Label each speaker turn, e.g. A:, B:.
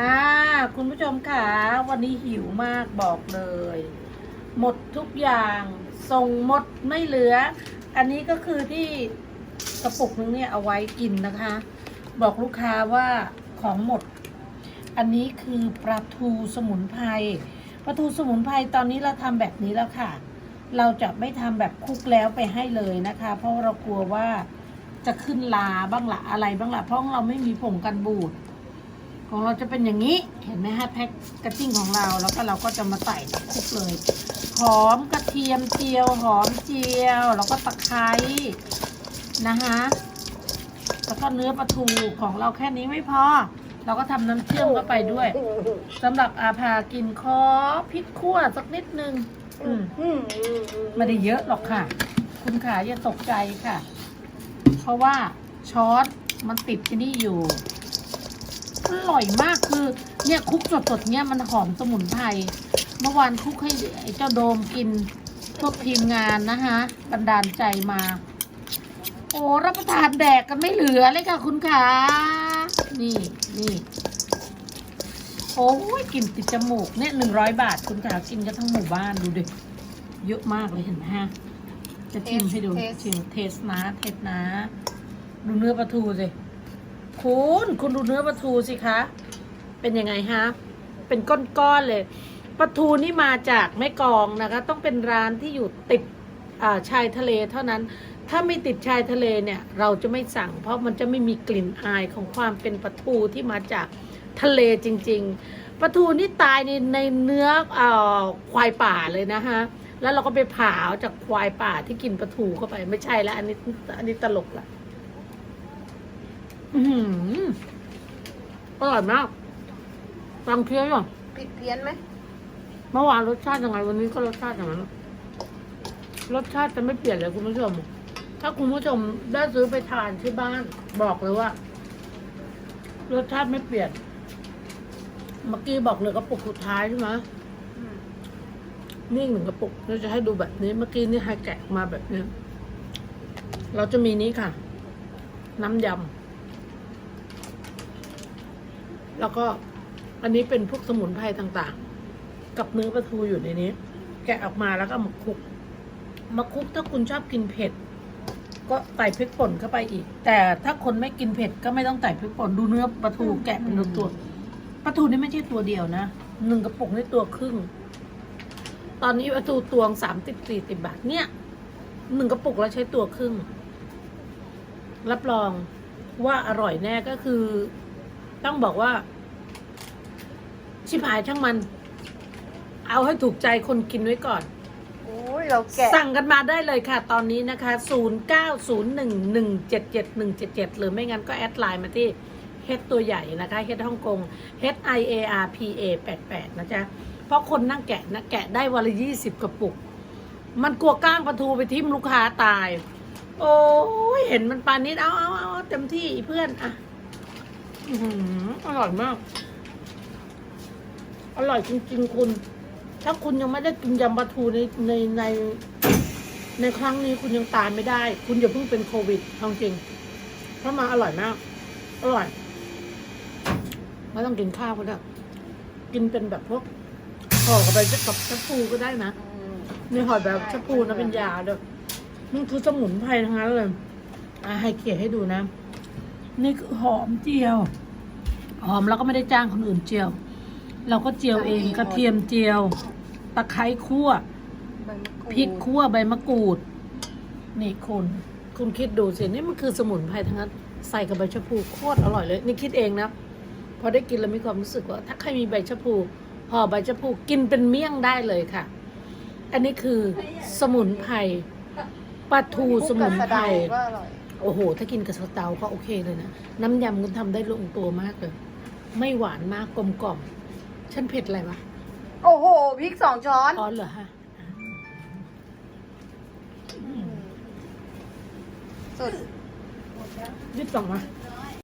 A: อ่าคุณผู้ชมค่ะ วันนี้หิวมากบอกเลย หมดทุกอย่างส่งหมดไม่เหลือ อันนี้ก็คือที่กระปุกนึงเนี่ยเอาไว้กินนะคะ บอกลูกค้าว่าของหมด อันนี้คือปลาทูสมุนไพรปลาทูสมุนไพรตอนนี้เราทำแบบนี้แล้วค่ะ เราจะไม่ทำแบบคลุกแล้วไปให้เลยนะคะ เพราะเรากลัวว่าจะขึ้นลาบ้างละอะไรบ้างละเพราะเราไม่มีผงกันบูด ของเราจะเป็นอย่างนี้เห็นไหมฮะแพ็คกระจิ้งของเราแล้วก็เราก็จะมาใส่คลุกเลยหอมกระเทียมเจียวหอมเจียว แล้วก็ตะไคร้นะคะแล้วก็เนื้อปลาทูของเราแค่นี้ไม่พอ เราก็ทำน้ำเชื่อมเข้าไปด้วยสำหรับอาภากินคอพริกขั่วสักนิดนึงอืม
B: อืมอืมอืม
A: ไม่ได้เยอะหรอกค่ะ คุณขาอย่าตกใจค่ะ เพราะว่าช้อนมันติดที่นี่อยู่ อร่อยมากคือเนี่ยคลุกสดๆเนี่ยมันหอมสมุนไพรเมื่อวานคลุกให้ไอ้เจ้าโดมกินพวกทีมงานนะคะบันดาลใจมา โอ้รับประทานแดกกันไม่เหลือเลยค่ะคุณขานี่นี่โอ้ยกลิ่นติดจมูกเนี่ยหนึ่งร้อยบาทคุณขากินกันทั้งหมู่บ้านดูดิเยอะมากเลยเห็นไหมฮะจะชิมให้ดูชิมเทสนะเทสนะ ดูเนื้อปลาทูสิ คุณคุณดูเนื้อปลาทูสิคะ เป็นยังไงฮะ เป็นก้อนๆเลยปลาทูนี่มาจากแม่กองนะคะ ต้องเป็นร้านที่อยู่ติดาชายทะเลเท่านั้น ถ้าไม่ติดชายทะเลเนี่ย เราจะไม่สั่ง เพราะมันจะไม่มีกลิ่นอายของความเป็นปลาทูที่มาจากทะเลจริง ๆปลาทูนี่ตายในในเนื้ออควายป่าเลยนะฮะแล้วเราก็ไปผ่าเอาจากควายป่าที่กินปลาทูเข้าไปไม่ใช่แล้วอันนี้อันนี้ตลกละ อือหืออร่อยมากฟังเคี้ยวอยู่
B: ผิดเพี้ยนไหม
A: เมื่อวานรสชาติยังไงวันนี้ก็รสชาติอย่างนั้นรสชาติจะไม่เปลี่ยนเลยคุณผู้ชม ถ้าคุณผู้ชมได้ซื้อไปทานที่บ้าน บอกเลยว่า รสชาติไม่เปลี่ยน เมื่อกี้บอกเลยกระปุกสุดท้ายใช่ไหม
B: อืม
A: นี่อีกหนึ่งกระปุกเราจะให้ดูแบบนี้ เมื่อกี้นี่ให้แกะออกมาแบบนี้ เราจะมีนี้ค่ะ น้ำยำ แล้วก็อันนี้เป็นพวกสมุนไพรต่างๆ กับเนื้อปลาทูอยู่ในนี้ แกะออกมาแล้วก็มาคลุก มาคลุกถ้าคุณชอบกินเผ็ด ก็ใส่พริกป่นเข้าไปอีก แต่ถ้าคนไม่กินเผ็ดก็ไม่ต้องใส่พริกป่นดูเนื้อปลาทูแกะเป็นตัวๆปลาทูนี่ไม่ใช่ตัวเดียวนะหนึ่งกระปุกนี่ตัวครึ่ง ตอนนี้ปลาทูตวงสามสิบสี่สิบบาทเนี่ยหนึ่งกระปุกแล้วใช้ตัวครึ่ง รับรองว่าอร่อยแน่ก็คือ ต้องบอกว่า ชิบหายช่างมัน เอาให้ถูกใจคนกินไว้ก่อน
B: โอ้ยเราแกะ
A: สั่งกันมาได้เลยค่ะ ตอนนี้นะคะ 0901177177 หรือไม่งั้นก็แอดไลน์มาที่เฮดตัวใหญ่นะคะเฮดฮ่องกง H I A R P A 88นะจ๊ะ เพราะคนนั่งแกะนะแกะได้วันละยี่สิบกระปุก มันกลัวก้างปลาทูไปทิ่มลูกค้าตาย โอ้ยเห็นมันปานนี้เอาเอาเอาเต็มที่เพื่อนอะ อร่อยมาก อร่อยจริง ๆ คุณ ถ้าคุณยังไม่ได้กินยำปลาทูในในใน ในครั้งนี้คุณยังตายไม่ได้ คุณอย่าเพิ่งเป็นโควิดเอาจริงเพราะมาอร่อยมาก อร่อยไม่ต้องกินข้าวก็ได้กินเป็นแบบพวกห่อกับไปกับชะพูก็ได้นะ
B: อืม
A: มีหอยแบบชะพูนะเป็นยาด้วยมันคือสมุนไพรทั้งนั้นเลยอะให้เกียรติให้ดูนะ นี่คือหอมเจียว หอมแล้วก็ไม่ได้จ้างคนอื่นเจียว เราก็เจียวเองกระเทียมเจียว ตะไคร้คั่ว
B: ใบมะกรูด
A: พริกคั่วใบมะกรูด นี่คุณคุณคิดดูสินี่มันคือสมุนไพรทั้งนั้นใส่กับใบชะพูโคตรอร่อยเลย นี่คิดเองนะพอได้กินแล้วมีความรู้สึกว่า ถ้าใครมีใบชะพูห่อใบชะพูกินเป็นเมี่ยงได้เลยค่ะ อันนี้คือสมุนไพรปลาทูสมุน
B: คลุกกับ
A: ไพร
B: สะเดาก็อร่อย
A: โอ้โห ถ้ากินกับสะเตาก็โอเคเลยนะ น้ำยำคุณทำได้ลงตัวมากเลย ไม่หวานมากกลมกล่อม ฉันเผ็ดอะไรวะ
B: โอ้โหพริกสองช้อน
A: อ๋อเหรอฮะ
B: สุด
A: ยึดสองมา